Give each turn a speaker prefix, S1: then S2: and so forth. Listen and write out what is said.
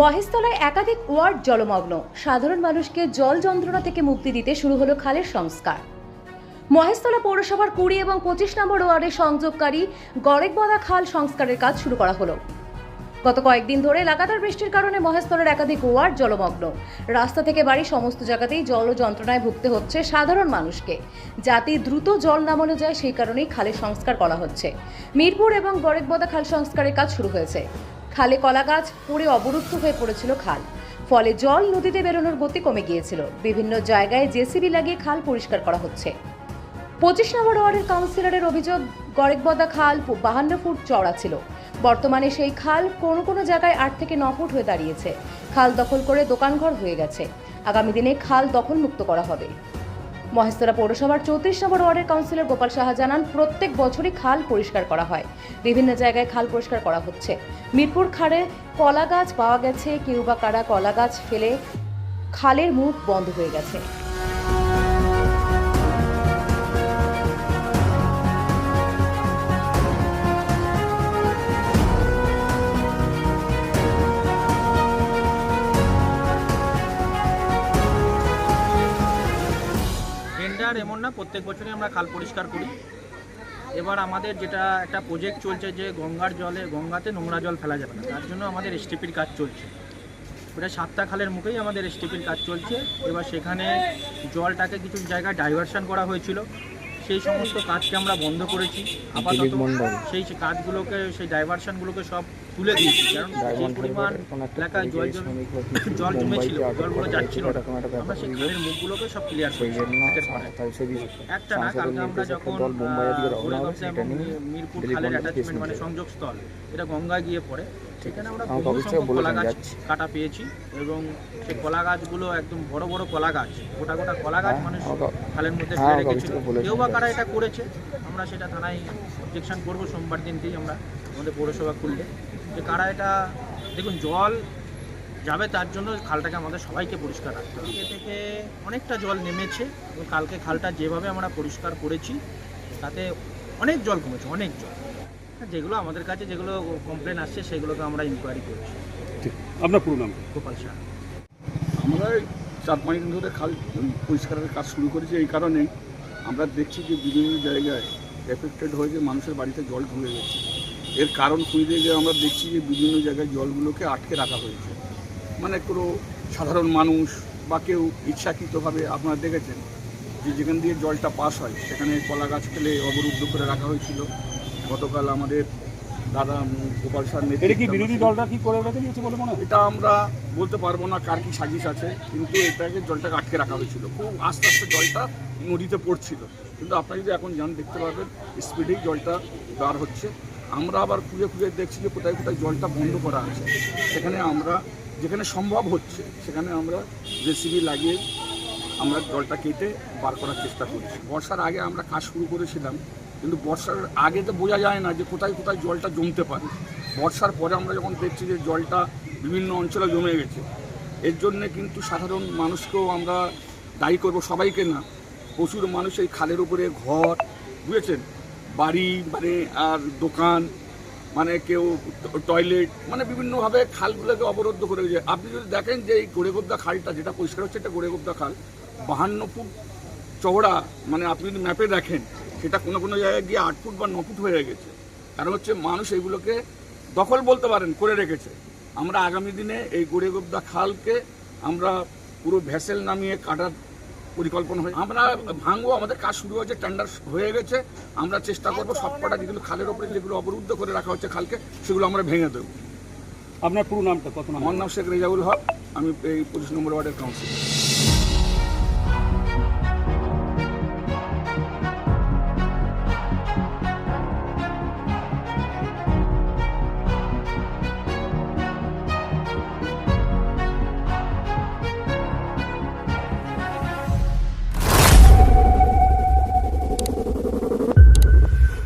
S1: মহেশতলায় একাধিক ওয়ার্ড জলমগ্ন। সাধারণ মানুষকে জল যন্ত্রণা থেকে মুক্তি দিতে শুরু হলো খালের সংস্কার। মহেশতলা পৌরসভার কুড়ি এবং পঁচিশ নম্বর ওয়ার্ডে সংযোগকারী গড়েকবদা খাল সংস্কারের কাজ শুরু করা হলো। গত কয়েকদিন ধরে লাগাতার বৃষ্টির কারণে মহেশতলার একাধিক ওয়ার্ড জলমগ্ন। রাস্তা থেকে বাড়ি সমস্ত জায়গাতেই জল ও যন্ত্রণায় ভুগতে হচ্ছে সাধারণ মানুষকে। যাতে দ্রুত জল নামানো যায় সেই কারণেই খালের সংস্কার করা হচ্ছে। মিরপুর এবং গড়েকবদা খাল সংস্কারের কাজ শুরু হয়েছে। খালে কলা গাছ পড়ে অবরুদ্ধ হয়ে পড়েছিল খাল। ফলে জল নদীতে বেরোনোর গতি কমে গিয়েছিল। বিভিন্ন জায়গায় জেসিবি লাগিয়ে খাল পরিষ্কার করা হচ্ছে। পঁচিশ নম্বর ওয়ার্ডের কাউন্সিলরের অভিযোগ, গড়েকবদা খাল বাহান্ন ফুট চওড়া ছিল। বর্তমানে সেই খাল কোনো কোনো জায়গায় আট থেকে ন ফুট হয়ে দাঁড়িয়েছে। খাল দখল করে দোকানঘর হয়ে গেছে। আগামী দিনে খাল দখল মুক্ত করা হবে। মহেশতলা পৌরসভার চৌত্রিশ নম্বর ওয়ার্ডের কাউন্সিলর গোপাল সাহা জানান, প্রত্যেক বছরই খাল পরিষ্কার করা হয়। বিভিন্ন জায়গায় খাল পরিষ্কার করা হচ্ছে। মিরপুর খাড়ে কলা গাছ পাওয়া গেছে, কিউবা কারা কলা গাছ ফেলে খালের মুখ বন্ধ হয়ে গেছে।
S2: টেন্ডার এমন না, প্রত্যেক বছরই আমরা খাল পরিষ্কার করি। এবার আমাদের যেটা একটা প্রজেক্ট চলছে যে গঙ্গার জলে, গঙ্গাতে নোংরা জল ফেলা যাবে না, তার জন্য আমাদের এসটিপির কাজ চলছে। ওটা সাতটা খালের মুখেই আমাদের এসটিপির কাজ চলছে। এবার সেখানে জলটাকে কিছু জায়গায় ডাইভারশন করা হয়েছিল। সেই সমস্ত কাজকে আমরা বন্ধ করেছি আপাতত সেই কাজগুলোকে সেই ডাইভারশনগুলোকে সব তুলে দিয়েছি। কারণ যে পরিমাণ এলাকায় জল জমে জল জমেছিল জলগুলো যাচ্ছিল না। আমরা সেই খালের মুখগুলোকে সব ক্লিয়ার করেছি। একটা না কালকে আমরা যখন এবং মিরপুর খালের অ্যাটাচমেন্ট মানে সংযোগস্থল এটা গঙ্গা গিয়ে পড়ে। সেখানে আমরা বহু সংখ্যক কলা গাছ কাটা পেয়েছি এবং সেই কলা গাছগুলো একদম বড় বড় কলা গাছ গোটা গোটা কলা গাছ
S3: হ্যাঁ,
S2: মানুষ খালের মধ্যে
S3: হ্যাঁ,
S2: ফেলে রেখেছিল। কেউ বা কারা এটা করেছে আমরা সেটা থানায় অবজেকশন করব সোমবার দিনকেই আমরা আমাদের পৌরসভা খুললে। যে কারা এটা দেখুন জল যাবে তার জন্য খালটাকে আমাদের সবাইকে পরিষ্কার রাখতে হবে। এ থেকে অনেকটা জল নেমেছে এবং কালকে খালটা যেভাবে আমরা পরিষ্কার করেছি তাতে অনেক জল কমেছে অনেক জল। যেগুলো আমাদের কাছে যেগুলো কমপ্লেন আসছে সেগুলোকে আমরা ইনকোয়ারি করছি।
S4: আপনার পুরো নাম
S2: গোপাল শাহ
S5: আমরা চার পাঁচ দিন ধরে খাল পরিষ্কারের কাজ শুরু করেছি এই কারণে। আমরা দেখছি যে বিভিন্ন জায়গায় এফেক্টেড হয়ে যে মানুষের বাড়িতে জল ঢুকে গেছে। এর কারণ খুঁজে গিয়ে আমরা দেখছি যে বিভিন্ন জায়গায় জলগুলোকে আটকে রাখা হয়েছে। মানে কোনো সাধারণ মানুষ বা কেউ ইচ্ছাকৃতভাবে আপনারা দেখেছেন যে যেখান দিয়ে জলটা পাস হয়, সেখানে কলা গাছ ফেলে অবরুদ্ধ করে রাখা হয়েছিল। গতকাল আমাদের দাদা গোপাল সার
S4: এটা কি বিরোধী দলটা কি করে রেখে দিয়েছে বলে মনে হয়?
S5: এটা আমরা বলতে পারব না কার কি সাজিশ আছে কিন্তু এটাকে জলটাকে আটকে রাখা হয়েছিল। খুব আস্তে আস্তে জলটা নদীতে পড়ছিল। কিন্তু আপনারা যদি এখন যান দেখতে পাবেন স্পিডেই জলটা বার হচ্ছে। আমরা আবার খুঁজে খুঁজে দেখছি যে কোথায় কোথায় জলটা বন্ধ করা আছে। সেখানে আমরা যেখানে সম্ভব হচ্ছে সেখানে আমরা জেসিবি লাগিয়ে আমরা জলটা কেটে বার করার চেষ্টা করছি। বর্ষার আগে আমরা কাজ শুরু করেছিলাম কিন্তু বর্ষার আগে তো বোঝা যায় না যে কোথায় কোথায় জলটা জমতে পারে। বর্ষার পরে আমরা যখন দেখছি যে জলটা বিভিন্ন অঞ্চলে জমে গেছে, এর জন্যে কিন্তু সাধারণ মানুষকেও আমরা দায়ী করব সবাইকে না। প্রচুর মানুষ এই খালের উপরে ঘর, বুঝেছেন? বাড়ি মানে আর দোকান মানে কেউ টয়লেট মানে বিভিন্নভাবে খালগুলোকে অবরুদ্ধ করে দিয়েছে। আপনি যদি দেখেন যে এই গোড়েগোবদা খালটা, যেটা পরিষ্কার হচ্ছে, এটা গোড়েগোবদা খাল বাহান্ন ফুট চওড়া মানে আপনি যদি ম্যাপে দেখেন সেটা কোনো কোনো জায়গায় গিয়ে আট ফুট বা ন ফুট হয়ে গেছে। কারণ হচ্ছে মানুষ এইগুলোকে দখল বলতে পারেন করে রেখেছে। আমরা আগামী দিনে এই গোড়েগোবদা খালকে আমরা পুরো ভ্যাসেল নামিয়ে কাটার পরিকল্পনা হয় আমরা ভাঙবো আমাদের কাজ শুরু হয়েছে টেন্ডার হয়ে গেছে। আমরা চেষ্টা করব সবকটা যেগুলো খালের ওপরে যেগুলো অবরুদ্ধ করে রাখা হচ্ছে খালকে সেগুলো আমরা ভেঙে দেবো।
S4: আপনার পুরো নামটা কত নাম?
S5: আমার নাম শেখ রেজাউল হক আমি এই পঁচিশ নম্বর ওয়ার্ডের কাউন্সিলর